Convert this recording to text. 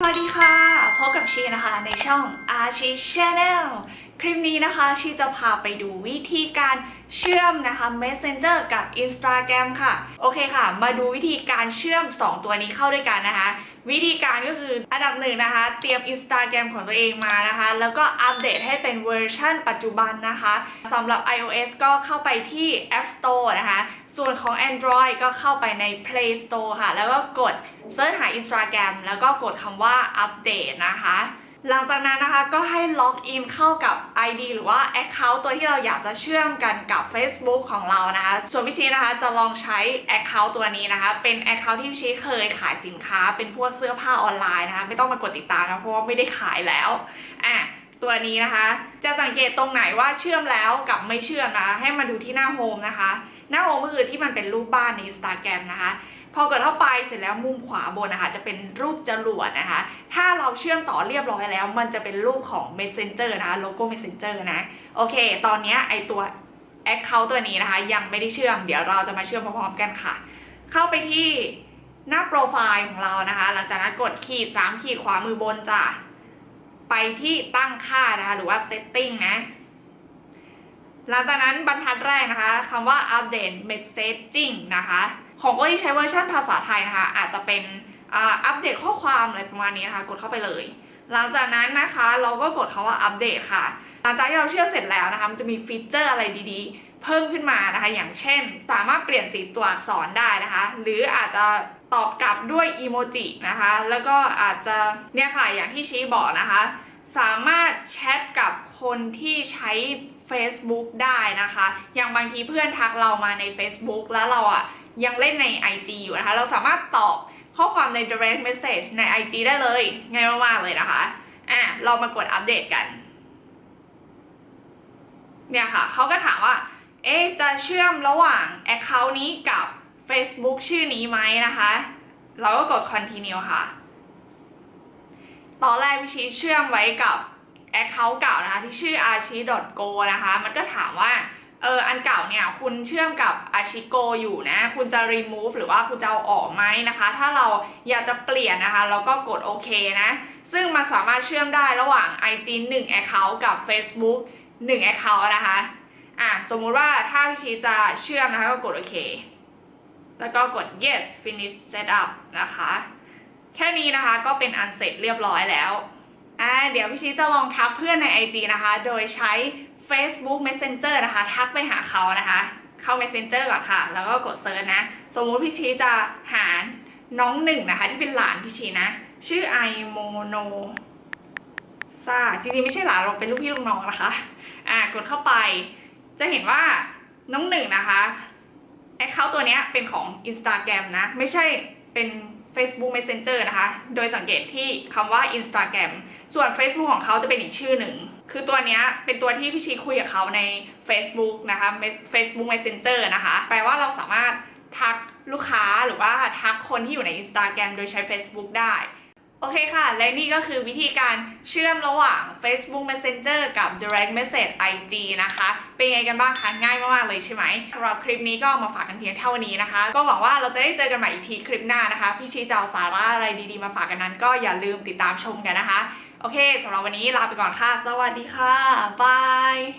สวัสดีค่ะ พบกับชีนะคะในช่อง Archie Channel คลิปนี้นะคะชีจะพาไปดูวิธีการเชื่อมนะคะ Messenger กับ Instagram ค่ะ โอเคค่ะ มาดูวิธีการเชื่อม 2 ตัวนี้เข้าด้วยกันนะคะ วิธีการก็คืออันดับหนึ่งนะคะ เตรียม Instagram ของตัวเองมานะคะ แล้วก็อัปเดตให้เป็นเวอร์ชั่นปัจจุบันนะคะสำหรับ iOS ก็เข้าไปที่ App Store นะคะ ส่วนของ Android ก็เข้าไปใน Play Store ค่ะ แล้วก็กดเสิร์ชหา Instagram แล้วก็กดคำว่าอัปเดตนะคะ หลังจากนั้นนะคะก็ให้ล็อกอินเข้ากับ ID หรือว่า Account ตัวที่เราอยากจะเชื่อมกันกับ Facebook ของเรานะคะ ส่วนพี่ชีนะคะจะลองใช้ Account ตัวนี้นะคะ เป็น Account ที่พี่ชีเคยขายสินค้า เป็นพวกเสื้อผ้าออนไลน์นะคะ ไม่ต้องมากดติดตามนะเพราะว่าไม่ได้ขายแล้วอะตัวนี้นะคะ จะสังเกตตรงไหนว่าเชื่อมแล้วกับไม่เชื่อมนะคะให้มาดูที่หน้าโฮมนะคะ หน้าโฮมก็คือที่มันเป็นรูปบ้านใน Instagram นะคะ พอกดเข้าไปเสร็จแล้วมุมขวาบนนะคะจะเป็นรูปจรวดนะคะ ถ้าเราเชื่อมต่อเรียบร้อยแล้ว มันจะเป็นรูปของ Messenger นะคะโลโก้ Messenger นะโอเค ตอนนี้ไอตัว Account ตัวนี้นะคะ ยังไม่ได้เชื่อม เดี๋ยวเราจะมาเชื่อมพร้อมๆกันค่ะ เข้าไปที่หน้าโปรไฟล์ของเรานะคะ หลังจากนั้นกดขีด 3 ขีดขวามือบนจ้ะไปที่ตั้งค่านะคะ หรือว่า setting นะหลังจากนั้นบรรทัดแรกนะคะคำว่า update messaging นะคะ ของก็ที่ใช้เวอร์ชันภาษาไทยนะคะ อาจจะเป็นอัปเดตข้อความอะไรประมาณนี้นะคะ กดเข้าไปเลย หลังจากนั้นนะคะเราก็กดคำว่าอัปเดตค่ะ หลังจากที่เราเชื่อมเสร็จแล้วนะคะ มันจะมีฟีเจอร์อะไรดีๆ เพิ่มขึ้นมานะคะ อย่างเช่น สามารถเปลี่ยนสีตัวอักษรได้นะคะ หรืออาจจะตอบกลับด้วยอีโมจินะคะ แล้วก็อาจจะเนี่ยค่ะอย่างที่ชี้บอกนะคะ สามารถแชทกับคนที่ใช้ Facebook ได้นะคะ อย่างบางทีเพื่อนทักเรามาใน Facebook แล้วเราอะ ยังเล่นใน IG อยู่นะคะ เราสามารถตอบข้อความใน direct message ใน IG ได้เลย ง่ายมากๆเลยนะคะ อะเรามากดอัปเดตกัน เนี่ยค่ะ เขาก็ถามว่า เอ๊จะเชื่อมระหว่าง Account นี้กับ Facebook ชื่อนี้ไหมนะคะ เราก็กด continue ค่ะ ตอนแรกพี่ชีเชื่อมไว้กับ Account เก่านะคะ ที่ชื่อ archi.go นะคะ มันก็ถามว่า เอออันเก่าเนี่ยคุณเชื่อมกับ archigo อยู่นะ คุณจะ remove หรือว่าคุณจะเอาออกไหมนะคะ ถ้าเราอยากจะเปลี่ยนนะคะเราก็กดโอเคนะ ซึ่งมันสามารถเชื่อมได้ระหว่าง IG 1 account กับ Facebook 1 account นะคะอะสมมุติว่าถ้าพี่ชีจะเชื่อมนะคะก็กดโอเค แล้วก็กด yes finish setup นะคะ แค่นี้นะคะก็เป็นอันเสร็จเรียบร้อยแล้วอ่าเดี๋ยวพี่ชีจะลองทักเพื่อนใน IG นะคะ โดยใช้ Facebook Messenger นะคะ ทักไปหาเขานะคะ เข้า Messenger ก่อนค่ะ แล้วก็กดเซิร์ชนะ สมมุติพี่ชีจะหาน้องหนึ่งนะคะ ที่เป็นหลานพี่ชีนะ ชื่อไอโมโนซาจริงๆไม่ใช่หลานเราเป็นลูกพี่ลูกน้องนะคะ อ่ากดเข้าไป จะเห็นว่าน้องหนึ่งนะคะแอคเคาท์ตัวเนี้ยเป็นของ Instagram นะ ไม่ใช่เป็น Facebook Messenger นะคะ โดยสังเกตที่คำว่า Instagram ส่วน Facebook ของเขาจะเป็นอีกชื่อหนึ่ง คือตัวนี้เป็นตัวที่พี่ชีคุยกับเขาใน Facebook นะคะ Facebook Messenger นะคะ แปลว่าเราสามารถทักลูกค้าหรือว่าทักคนที่อยู่ใน Instagram โดยใช้ Facebook ได้ โอเคค่ะ และนี่ก็คือวิธีการเชื่อมระหว่าง Facebook Messenger กับ Direct Message IG นะคะ เป็นไงกันบ้างคะง่ายมากๆเลยใช่ไหมสำหรับคลิปนี้ก็มาฝากกันเพียงเท่านี้นะคะ ก็หวังว่าเราจะได้เจอกันใหม่อีกทีคลิปหน้านะคะ พี่ชีจะเอาสาระอะไรดีๆมาฝากกันนั้น ก็อย่าลืมติดตามชมกันนะคะ โอเคสำหรับวันนี้ลาไปก่อนค่ะ สวัสดีค่ะบาย